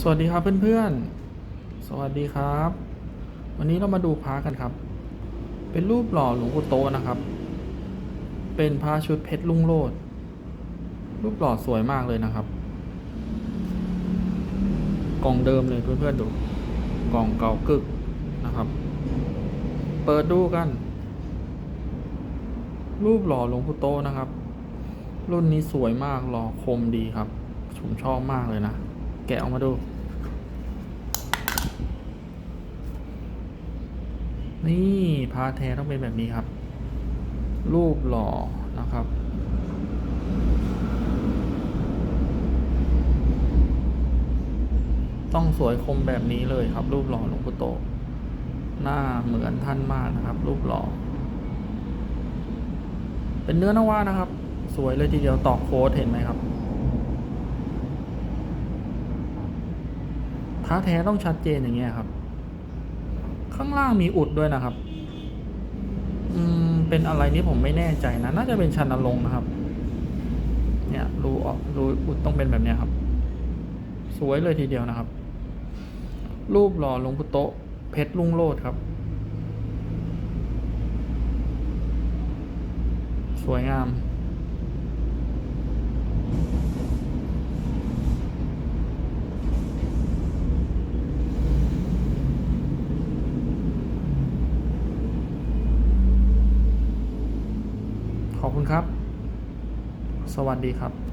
สวัสดีครับเพื่อนๆ สวัสดีครับ วันนี้เรามาดูพระกันครับ เป็นรูปหล่อหลวงปู่โตนะครับ เป็นพระชุดเพชรลุ่งโลด รูปหล่อสวยมากเลยนะครับ กล่องเดิมเลยเพื่อนๆดู กล่องเก่ากึกนะครับ เปิดดูกัน รูปหล่อหลวงปู่โตนะครับ รุ่นนี้สวยมากหล่อคมดีครับ ผมชอบมากเลยนะ แกะออกมาดู นี่พาแท้ต้องเป็นแบบนี้ครับ รูปหล่อนะครับ ต้องสวยคมแบบนี้เลยครับ รูปหล่อหลวงปู่โต หน้าเหมือนท่านมากนะครับ รูปหล่อ เป็นเนื้อนวานะครับ สวยเลยทีเดียวตอกโค้ดเห็นไหมครับ ท้าแท้ต้องชัดเจนอย่างเงี้ยครับ ข้างล่างมีอุดด้วยนะครับ อืม เป็นอะไรนี่ผมไม่แน่ใจนะ น่าจะเป็นชันนรงนะครับ เนี่ยรูออกรูอุดต้องเป็นแบบเนี้ยครับ สวยเลยทีเดียวนะครับ รูปหล่อหลวงปู่โตะเพชรลุงโลดครับ สวยงาม ขอบคุณ ครับ สวัสดีครับ